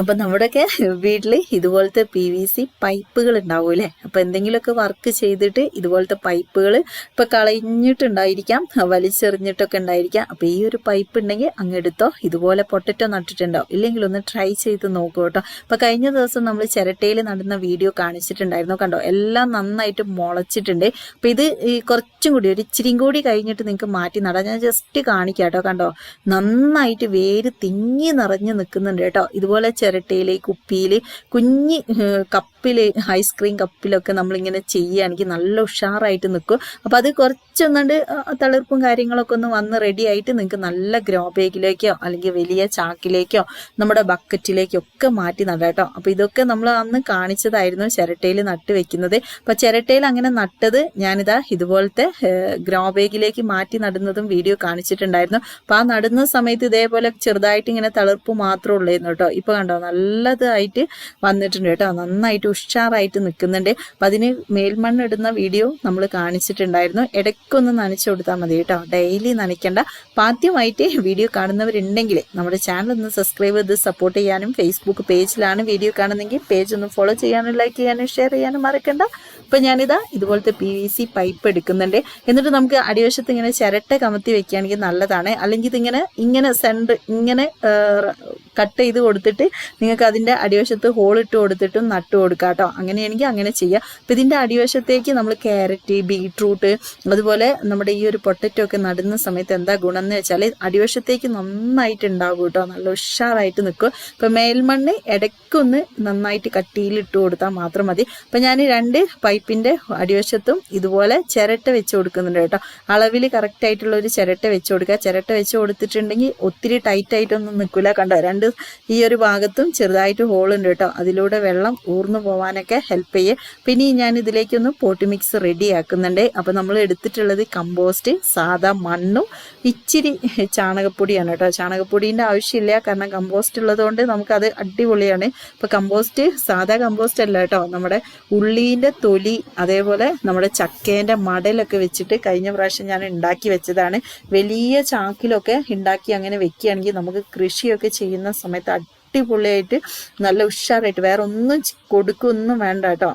അപ്പം നമ്മുടെയൊക്കെ വീട്ടിൽ ഇതുപോലത്തെ പി വി സി പൈപ്പുകൾ ഉണ്ടാവൂലേ അപ്പം എന്തെങ്കിലുമൊക്കെ വർക്ക് ചെയ്തിട്ട് ഇതുപോലത്തെ പൈപ്പുകൾ ഇപ്പം കളഞ്ഞിട്ടുണ്ടായിരിക്കാം വലിച്ചെറിഞ്ഞിട്ടൊക്കെ ഉണ്ടായിരിക്കാം. അപ്പം ഈ ഒരു പൈപ്പ് ഉണ്ടെങ്കിൽ അങ്ങ് എടുത്തോ ഇതുപോലെ പൊട്ടറ്റോ നട്ടിട്ടുണ്ടാവും ഇല്ലെങ്കിൽ ഒന്ന് ട്രൈ ചെയ്ത് നോക്കൂ കേട്ടോ. അപ്പം കഴിഞ്ഞ ദിവസം നമ്മൾ ചിരട്ടയിൽ നടന്ന വീഡിയോ കാണിച്ചിട്ടുണ്ടായിരുന്നു കണ്ടോ? എല്ലാം നന്നായിട്ട് മുളച്ചിട്ടുണ്ട്. അപ്പം ഇത് ഈ കുറച്ചും കൂടി ഒരു ഇച്ചിരിയും കൂടി കഴിഞ്ഞിട്ട് നിങ്ങൾക്ക് മാറ്റി നടാം. ഞാൻ ജസ്റ്റ് കാണിക്കാം കേട്ടോ കണ്ടോ? നന്നായിട്ട് വേര് തിങ്ങി നിറഞ്ഞു നിൽക്കുന്നുണ്ട് കേട്ടോ. ഇതുപോലെ ചിരട്ടയിൽ കുപ്പിയിൽ കുഞ്ഞി കപ്പിൽ ഐസ്ക്രീം കപ്പിലൊക്കെ നമ്മളിങ്ങനെ ചെയ്യുകയാണെങ്കിൽ നല്ല ഉഷാറായിട്ട് നിൽക്കും. അപ്പോൾ അത് കുറച്ചൊന്നുണ്ട് തളിർപ്പും കാര്യങ്ങളൊക്കെ ഒന്ന് വന്ന് റെഡി ആയിട്ട് നിങ്ങൾക്ക് നല്ല ഗ്രോ ബാഗിലേക്കോ അല്ലെങ്കിൽ വലിയ ചാക്കിലേക്കോ നമ്മുടെ ബക്കറ്റിലേക്കോ ഒക്കെ മാറ്റി നടാം കേട്ടോ. അപ്പോൾ ഇതൊക്കെ നമ്മൾ അന്ന് കാണിച്ചതായിരുന്നു ചിരട്ടയിൽ നട്ട് വെക്കുന്നത്. അപ്പോൾ ചിരട്ടയിൽ അങ്ങനെ നട്ടത് ഞാനിതാ ഇതുപോലത്തെ ഗ്രോ ബാഗിലേക്ക് മാറ്റി നടുന്നതും വീഡിയോ കാണിച്ചിട്ടുണ്ടായിരുന്നു. അപ്പോൾ ആ നടുന്ന സമയത്ത് ഇതേപോലെ ചെറുതായിട്ട് ഇങ്ങനെ തളിർപ്പ് മാത്രമേ ഉള്ളായിരുന്നു കേട്ടോ. ഇപ്പോൾ കണ്ടോ നല്ലതായിട്ട് വന്നിട്ടുണ്ട് കേട്ടോ. നന്നായിട്ട് ഉഷാറായിട്ട് നിൽക്കുന്നുണ്ട്. അപ്പം അതിന് മേൽമണ്ണിടുന്ന വീഡിയോ നമ്മൾ കാണിച്ചിട്ടുണ്ടായിരുന്നു. ഇടയ്ക്കൊന്ന് നനച്ചു കൊടുത്താൽ മതി കേട്ടോ. ഡെയിലി നനയ്ക്കേണ്ട. അപ്പം ആദ്യമായിട്ട് വീഡിയോ കാണുന്നവരുണ്ടെങ്കിൽ നമ്മുടെ ചാനൽ ഒന്ന് സബ്സ്ക്രൈബ് ചെയ്ത് സപ്പോർട്ട് ചെയ്യാനും ഫേസ്ബുക്ക് പേജിലാണ് വീഡിയോ കാണുന്നെങ്കിൽ പേജ് ഒന്ന് ഫോളോ ചെയ്യാനും ലൈക്ക് ചെയ്യാനും ഷെയർ ചെയ്യാനും മറക്കണ്ട. അപ്പം ഞാനിതാ ഇതുപോലത്തെ പി വി സി പൈപ്പ് എടുക്കുന്നുണ്ട്. എന്നിട്ട് നമുക്ക് അടിവശത്ത് ഇങ്ങനെ ചിരട്ട കമത്തി വെക്കുകയാണെങ്കിൽ നല്ലതാണ്. അല്ലെങ്കിൽ ഇതിങ്ങനെ ഇങ്ങനെ സെന്റർ ഇങ്ങനെ കട്ട് ചെയ്ത് കൊടുത്തിട്ട് നിങ്ങൾക്ക് അതിന്റെ അടിവശത്ത് ഹോൾ ഇട്ട് കൊടുത്തിട്ടും നട്ട് കൊടുക്കാം കേട്ടോ. അങ്ങനെയാണെങ്കിൽ അങ്ങനെ ചെയ്യുക അപ്പം ഇതിന്റെ അടിവശത്തേക്ക് നമ്മൾ ക്യാരറ്റ് ബീട്രൂട്ട് അതുപോലെ നമ്മുടെ ഈ ഒരു പൊട്ടറ്റോ ഒക്കെ നടുന്ന സമയത്ത് എന്താ ഗുണം എന്ന് വെച്ചാൽ അടിവശത്തേക്ക് നന്നായിട്ട് ഉണ്ടാകും കേട്ടോ. നല്ല ഉഷാറായിട്ട് നിൽക്കും ഇപ്പം മേൽമണ്ണ് ഇടയ്ക്കൊന്ന് നന്നായിട്ട് കട്ടിയിലിട്ട് കൊടുത്താൽ മാത്രം മതി. അപ്പം ഞാൻ രണ്ട് പൈപ്പിന്റെ അടിവശത്തും ഇതുപോലെ ചിരട്ട വെച്ച് കൊടുക്കുന്നുണ്ട് കേട്ടോ. അളവിൽ കറക്റ്റ് ആയിട്ടുള്ള ഒരു ചിരട്ട വെച്ച് കൊടുക്കുക. ചിരട്ട വെച്ച് കൊടുത്തിട്ടുണ്ടെങ്കിൽ ഒത്തിരി ടൈറ്റായിട്ടൊന്നും നിൽക്കില്ല. കണ്ടോ? രണ്ട് ഈ ഒരു ഭാഗത്തും ചെറുതായിട്ട് ഹോൾ ഉണ്ട് കേട്ടോ. അതിലൂടെ വെള്ളം ഊർന്നു പോകാനൊക്കെ ഹെൽപ്പ് ചെയ്യും. പിന്നെ ഞാൻ ഇതിലേക്കൊന്ന് പോട്ടി മിക്സ് റെഡി ആക്കുന്നുണ്ട്. അപ്പോൾ നമ്മൾ എടുത്തിട്ടുള്ളത് കമ്പോസ്റ്റ് സാധാ മണ്ണും ഇച്ചിരി ചാണകപ്പൊടിയാണ് കേട്ടോ. ചാണകപ്പൊടീന്റെ ആവശ്യമില്ല. കാരണം കമ്പോസ്റ്റ് ഉള്ളതുകൊണ്ട് നമുക്കത് അടിപൊളിയാണ്. ഇപ്പോൾ കമ്പോസ്റ്റ് സാധാ കമ്പോസ്റ്റ് അല്ല കേട്ടോ. നമ്മുടെ ഉള്ളീന്റെ തൊലി അതേപോലെ നമ്മുടെ ചക്കേന്റെ മടലൊക്കെ വെച്ചിട്ട് കഴിഞ്ഞ പ്രാവശ്യം ഞാൻ ഉണ്ടാക്കി വെച്ചതാണ്. വലിയ ചാക്കിലൊക്കെ ഉണ്ടാക്കി അങ്ങനെ വെക്കുകയാണെങ്കിൽ നമുക്ക് കൃഷിയൊക്കെ ചെയ്യുന്ന സമയത്ത് അടിപൊളിയായിട്ട് നല്ല ഉഷാറായിട്ട് വേറെ ഒന്നും കൊടുക്കൊന്നും വേണ്ട കേട്ടോ.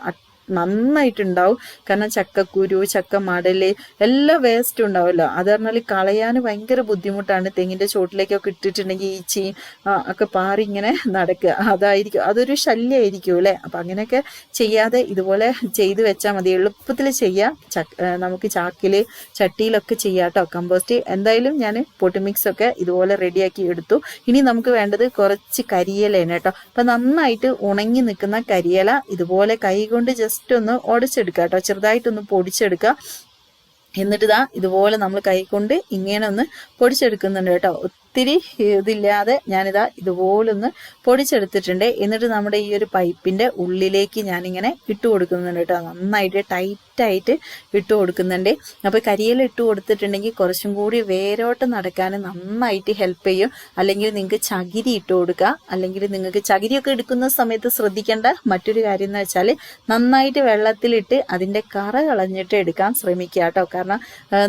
നന്നായിട്ടുണ്ടാവും. കാരണം ചക്കക്കുരു ചക്ക മടൽ എല്ലാ വേസ്റ്റും ഉണ്ടാവുമല്ലോ. അത് പറഞ്ഞാൽ കളയാൻ ഭയങ്കര ബുദ്ധിമുട്ടാണ്. തെങ്ങിന്റെ ചോട്ടിലേക്കൊക്കെ ഇട്ടിട്ടുണ്ടെങ്കിൽ ഈച്ചി ഒക്കെ പാറി ഇങ്ങനെ നടക്കുക. അതായിരിക്കും. അതൊരു ശല്യമായിരിക്കും അല്ലേ? അപ്പം അങ്ങനെയൊക്കെ ചെയ്യാതെ ഇതുപോലെ ചെയ്തു വെച്ചാൽ മതി. എളുപ്പത്തിൽ ചെയ്യാം. നമുക്ക് ചാക്കിൽ ചട്ടിയിലൊക്കെ ചെയ്യാം കമ്പോസ്റ്റ്. എന്തായാലും ഞാൻ പൊട്ടിമിക്സ് ഒക്കെ ഇതുപോലെ റെഡിയാക്കി എടുത്തു. ഇനി നമുക്ക് വേണ്ടത് കുറച്ച് കരിയലേനെ കേട്ടോ. അപ്പം നന്നായിട്ട് ഉണങ്ങി നിൽക്കുന്ന കരിയില ഇതുപോലെ കൈ കൊണ്ട് ജസ്റ്റ് ജസ്റ്റ് ഒന്ന് ഉടച്ചെടുക്കുക കേട്ടോ ചെറുതായിട്ടൊന്ന് പൊടിച്ചെടുക്കുക എന്നിട്ട് ഇതാ ഇതുപോലെ നമ്മൾ കൈ കൊണ്ട് ഇങ്ങനെ ഒന്ന് പൊടിച്ചെടുക്കുന്നുണ്ട് കേട്ടോ. ഒത്തിരി ഇതില്ലാതെ ഞാനിതാ ഇതുപോലൊന്ന് പൊടിച്ചെടുത്തിട്ടുണ്ട്. എന്നിട്ട് നമ്മുടെ ഈ ഒരു പൈപ്പിന്റെ ഉള്ളിലേക്ക് ഞാനിങ്ങനെ ഇട്ട് കൊടുക്കുന്നുണ്ട് കേട്ടോ. നന്നായിട്ട് ടൈറ്റായിട്ട് ഇട്ട് കൊടുക്കുന്നുണ്ട്. അപ്പോൾ കരിയില ഇട്ട് കൊടുത്തിട്ടുണ്ടെങ്കിൽ കുറച്ചും കൂടി വേരോട്ട് നടക്കാൻ നന്നായിട്ട് ഹെൽപ്പ് ചെയ്യും. അല്ലെങ്കിൽ നിങ്ങൾക്ക് ചകിരി ഇട്ട് കൊടുക്കുക അല്ലെങ്കിൽ നിങ്ങൾക്ക് ചകിരിയൊക്കെ എടുക്കുന്ന സമയത്ത് ശ്രദ്ധിക്കേണ്ട മറ്റൊരു കാര്യം എന്ന് വെച്ചാൽ നന്നായിട്ട് വെള്ളത്തിലിട്ട് അതിന്റെ കറ കളഞ്ഞിട്ട് എടുക്കാൻ ശ്രമിക്കുക കേട്ടോ. കാരണം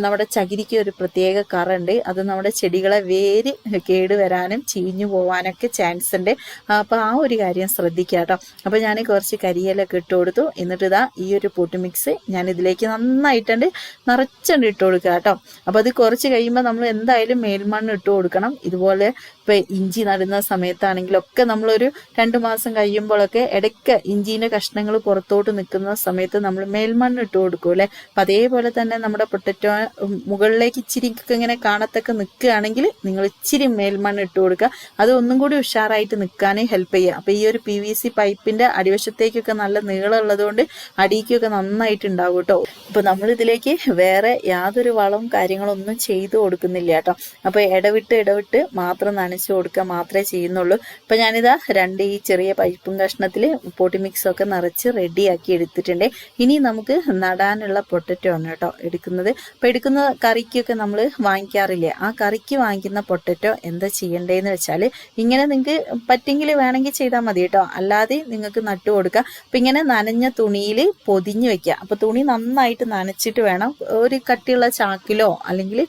നമ്മുടെ ചകിരിക്ക് ഒരു പ്രത്യേക കറ ഉണ്ട് അത് നമ്മുടെ ചെടികളെ വേര് കേട് വരാനും ചീഞ്ഞു പോവാനൊക്കെ ചാൻസ് ഉണ്ട്. അപ്പോൾ ആ ഒരു കാര്യം ശ്രദ്ധിക്കുക കേട്ടോ അപ്പോൾ ഞാൻ കുറച്ച് കരിയിലൊക്കെ ഇട്ട് കൊടുത്തു. എന്നിട്ട് ഇതാ ഈ ഒരു പൊട്ടി മിക്സ് ഞാൻ ഇതിലേക്ക് നന്നായിട്ടുണ്ട് നിറച്ചുണ്ട് ഇട്ട് കൊടുക്കുക കേട്ടോ. അപ്പോൾ അത് കുറച്ച് കഴിയുമ്പോൾ നമ്മൾ എന്തായാലും മേൽമണ്ണ് ഇട്ട് കൊടുക്കണം. ഇതുപോലെ ഇപ്പോൾ ഇഞ്ചി നടുന്ന സമയത്താണെങ്കിലൊക്കെ നമ്മളൊരു രണ്ട് മാസം കഴിയുമ്പോഴൊക്കെ ഇടയ്ക്ക് ഇഞ്ചീന്റെ കഷ്ണങ്ങൾ പുറത്തോട്ട് നിൽക്കുന്ന സമയത്ത് നമ്മൾ മേൽമണ്ണ് ഇട്ട് കൊടുക്കും അല്ലേ? അപ്പം അതേപോലെ തന്നെ നമ്മുടെ പൊട്ടറ്റോ മുകളിലേക്ക് ഇച്ചിരി ഇങ്ങനെ കാണത്തൊക്കെ നിൽക്കുകയാണെങ്കിൽ നിങ്ങൾ ഇച്ചിരി മേൽമണ്ണ് ഇട്ട് കൊടുക്കുക. അത് ഒന്നും കൂടി ഉഷാറായിട്ട് നിൽക്കാനേ ഹെൽപ്പ് ചെയ്യുക. അപ്പോൾ ഈ ഒരു പി വി സി പൈപ്പിന്റെ അടിവശത്തേക്കൊക്കെ നല്ല നീളമുള്ളത് കൊണ്ട് അടിക്കൊക്കെ നന്നായിട്ട് ഉണ്ടാവും കേട്ടോ. അപ്പോൾ നമ്മളിതിലേക്ക് വേറെ യാതൊരു വളവും കാര്യങ്ങളൊന്നും ചെയ്തു കൊടുക്കുന്നില്ല കേട്ടോ. അപ്പോൾ ഇടവിട്ട് ഇടവിട്ട് മാത്രം നനച്ചു കൊടുക്കുക മാത്രമേ ചെയ്യുന്നുള്ളൂ. അപ്പോൾ ഞാനിതാ രണ്ട് ഈ ചെറിയ പൈപ്പും കഷ്ണത്തിൽ പൊട്ടി മിക്സൊക്കെ നിറച്ച് റെഡിയാക്കി എടുത്തിട്ടുണ്ട്. ഇനി നമുക്ക് നടാനുള്ള പൊട്ടറ്റോ ആണ് കേട്ടോ എടുക്കുന്നത്. അപ്പോൾ എടുക്കുന്ന കറിക്കൊക്കെ നമ്മൾ വാങ്ങിക്കാറില്ലേ? ആ കറിക്ക് വാങ്ങിക്കുന്ന പൊട്ടറ്റോ പൊട്ടറ്റോ എന്താ ചെയ്യേണ്ടതെന്ന് വെച്ചാൽ ഇങ്ങനെ നിങ്ങൾക്ക് പറ്റെങ്കിൽ വേണമെങ്കിൽ ചെയ്താൽ മതി കേട്ടോ. അല്ലാതെ നിങ്ങൾക്ക് നട്ടു കൊടുക്കുക അപ്പം ഇങ്ങനെ നനഞ്ഞ തുണിയിൽ പൊതിഞ്ഞ് വെക്കുക. അപ്പോൾ തുണി നന്നായിട്ട് നനച്ചിട്ട് വേണം. ഒരു കട്ടിയുള്ള ചാക്കിലോ അല്ലെങ്കിൽ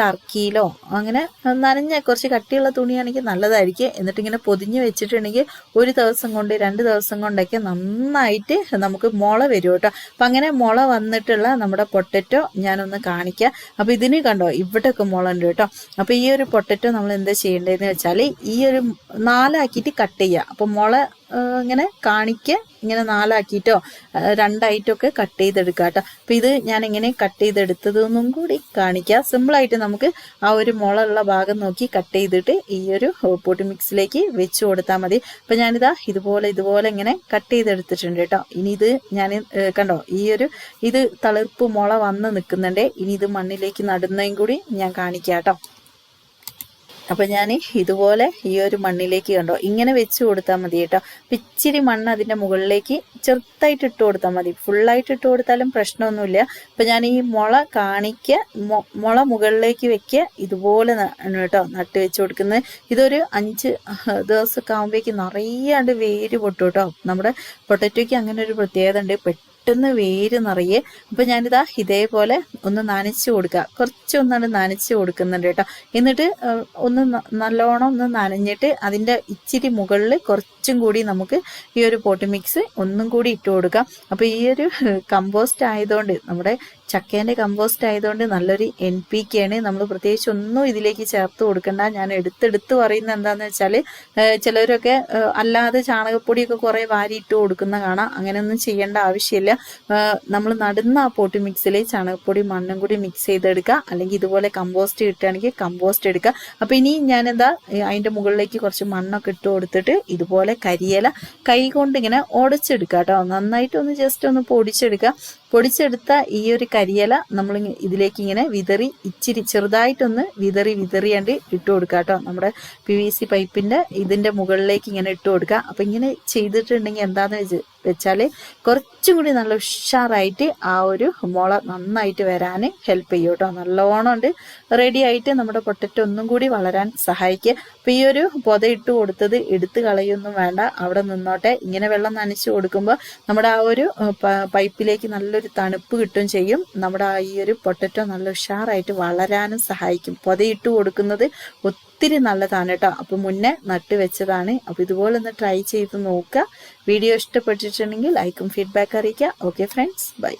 ടർക്കിയിലോ അങ്ങനെ നനഞ്ഞ കുറച്ച് കട്ടിയുള്ള തുണിയാണെങ്കിൽ നല്ലതായിരിക്കും. എന്നിട്ട് ഇങ്ങനെ പൊതിഞ്ഞ് വെച്ചിട്ടുണ്ടെങ്കിൽ ഒരു ദിവസം കൊണ്ട് രണ്ട് ദിവസം കൊണ്ടൊക്കെ നന്നായിട്ട് നമുക്ക് മുള വരും കേട്ടോ. അപ്പം അങ്ങനെ മുള വന്നിട്ടുള്ള നമ്മുടെ പൊട്ടറ്റോ ഞാനൊന്ന് കാണിക്കാം. അപ്പോൾ ഇതിന് കണ്ടോ ഇവിടെയൊക്കെ മുള ഉണ്ട് കേട്ടോ. അപ്പോൾ ഈ ഒരു പൊട്ടറ്റോ നമ്മൾ എന്താ ചെയ്യേണ്ടതെന്ന് വെച്ചാൽ ഈ ഒരു നാലാക്കിയിട്ട് കട്ട് ചെയ്യുക അപ്പോൾ മുള ഇങ്ങനെ കാണിക്ക ഇങ്ങനെ നാലാക്കിയിട്ടോ രണ്ടായിട്ടോ ഒക്കെ കട്ട് ചെയ്തെടുക്കുക കേട്ടോ അപ്പം ഇത് ഞാൻ എങ്ങനെ കട്ട് ചെയ്തെടുത്തതെന്നും കൂടി കാണിക്കാം. സിമ്പിളായിട്ട് നമുക്ക് ആ ഒരു മുളയുള്ള ഭാഗം നോക്കി കട്ട് ചെയ്തിട്ട് ഈ ഒരു പൊട്ടി മിക്സിലേക്ക് വെച്ച് കൊടുത്താൽ മതി. അപ്പം ഞാനിതാ ഇതുപോലെ ഇതുപോലെ ഇങ്ങനെ കട്ട് ചെയ്തെടുത്തിട്ടുണ്ട് കേട്ടോ ഇനി ഇത് ഞാൻ കണ്ടോ ഈ ഒരു ഇത് തളിർപ്പ് മുള വന്ന് നിൽക്കുന്നുണ്ട് ഇനി ഇത് മണ്ണിലേക്ക് നടുന്നതും കൂടി ഞാൻ കാണിക്കാം കേട്ടോ അപ്പം ഞാൻ ഇതുപോലെ ഈ ഒരു മണ്ണിലേക്ക് കണ്ടോ ഇങ്ങനെ വെച്ച് കൊടുത്താൽ മതി കേട്ടോ. ഇച്ചിരി മണ്ണ് അതിന്റെ മുകളിലേക്ക് ചെറുതായിട്ട് ഇട്ട് കൊടുത്താൽ മതി. ഫുള്ളായിട്ട് ഇട്ട് കൊടുത്താലും പ്രശ്നമൊന്നുമില്ല. അപ്പം ഞാൻ ഈ മുള കാണിക്ക മുള മുകളിലേക്ക് വെക്കുക ഇതുപോലെ കേട്ടോ നട്ട് വെച്ച് കൊടുക്കുന്നത്. ഇതൊരു അഞ്ച് ദിവസമൊക്കെ ആകുമ്പോഴേക്ക് നിറയാണ്ട് വേര് പൊട്ടു കേട്ടോ. നമ്മുടെ പൊട്ടറ്റോയ്ക്ക് അങ്ങനെ ഒരു പ്രത്യേകത ഉണ്ട്. പെട്ടെന്ന് വേര് നിറയെ. അപ്പൊ ഞാനിതാ ഇതേപോലെ ഒന്ന് നനച്ചു കൊടുക്കുക കുറച്ചൊന്നാണ് നനച്ച് കൊടുക്കുന്നുണ്ട് കേട്ടോ. എന്നിട്ട് ഒന്ന് നല്ലോണം ഒന്ന് നനഞ്ഞിട്ട് അതിന്റെ ഇച്ചിരി മുകളിൽ കുറച്ചും കൂടി നമുക്ക് ഈ ഒരു പോട്ടി മിക്സ് ഒന്നും കൂടി ഇട്ട് കൊടുക്കാം. അപ്പോൾ ഈ ഒരു കമ്പോസ്റ്റ് ആയതുകൊണ്ട് നമ്മുടെ ചക്കേന്റെ കമ്പോസ്റ്റ് ആയതുകൊണ്ട് നല്ലൊരു എൻ പി കെ ആണ്. നമ്മൾ പ്രത്യേകിച്ച് ഒന്നും ഇതിലേക്ക് ചേർത്ത് കൊടുക്കണ്ട. ഞാൻ എടുത്തെടുത്ത് പറയുന്നത് എന്താണെന്ന് വെച്ചാൽ ചിലരൊക്കെ അല്ലാതെ ചാണകപ്പൊടിയൊക്കെ കുറേ വാരിയിട്ട് കൊടുക്കുന്ന കാണാം. അങ്ങനെയൊന്നും ചെയ്യേണ്ട ആവശ്യമില്ല. നമ്മൾ നടുന്ന ആ പോട്ടി മിക്സിൽ ചാണകപ്പൊടി മണ്ണും കൂടി മിക്സ് ചെയ്തെടുക്കുക. അല്ലെങ്കിൽ ഇതുപോലെ കമ്പോസ്റ്റ് കിട്ടുകയാണെങ്കിൽ കമ്പോസ്റ്റ് എടുക്കുക. അപ്പോൾ ഇനി ഞാനെന്താ അതിന്റെ മുകളിലേക്ക് കുറച്ച് മണ്ണൊക്കെ ഇട്ട് കൊടുത്തിട്ട് ഇതുപോലെ കരിയില കൈ കൊണ്ട് ഇങ്ങനെ ഉടച്ചെടുക്കുക കേട്ടോ. നന്നായിട്ട് ഒന്ന് ജസ്റ്റ് ഒന്ന് പൊടിച്ചെടുക്കുക. പൊടിച്ചെടുത്ത ഈ ഒരു കരിയില നമ്മൾ ഇതിലേക്ക് ഇങ്ങനെ വിതറി ഇച്ചിരി ചെറുതായിട്ടൊന്ന് വിതറി വിതറിയാണ്ട് ഇട്ട് കൊടുക്കുക കേട്ടോ നമ്മുടെ പി വി സി പൈപ്പിന്റെ ഇതിന്റെ മുകളിലേക്ക് ഇങ്ങനെ ഇട്ടു കൊടുക്കുക അപ്പം ഇങ്ങനെ ചെയ്തിട്ടുണ്ടെങ്കിൽ എന്താണെന്ന് വെച്ച് വെച്ചാൽ കുറച്ചും കൂടി നല്ല ഉഷാറായിട്ട് ആ ഒരു മുള നന്നായിട്ട് വരാൻ ഹെൽപ്പ് ചെയ്യും കേട്ടോ നല്ലോണം ഉണ്ട് റെഡി ആയിട്ട് നമ്മുടെ പൊട്ടറ്റോ ഒന്നും കൂടി വളരാൻ സഹായിക്കുക. അപ്പോൾ ഈ ഒരു പൊത ഇട്ട് കൊടുത്തത് എടുത്ത് കളയൊന്നും വേണ്ട. അവിടെ നിന്നോട്ടെ. ഇങ്ങനെ വെള്ളം നനച്ച് കൊടുക്കുമ്പോൾ നമ്മുടെ ആ ഒരു പൈപ്പിലേക്ക് നല്ലൊരു തണുപ്പ് കിട്ടും ചെയ്യും. നമ്മുടെ ആ ഈ ഒരു പൊട്ടറ്റോ നല്ല ഉഷാറായിട്ട് വളരാനും സഹായിക്കും. പൊതയിട്ട് കൊടുക്കുന്നത് ഒത്തിരി നല്ലതാണ് കേട്ടോ അപ്പം മുന്നേ നട്ട് വെച്ചതാണ്. അപ്പോൾ ഇതുപോലെ ഒന്ന് ട്രൈ ചെയ്ത് നോക്കുക. വീഡിയോ ഇഷ്ടപ്പെട്ടിട്ടുണ്ടെങ്കിൽ ലൈക്കും ഫീഡ്ബാക്ക് അറിയിക്കുക. Okay friends bye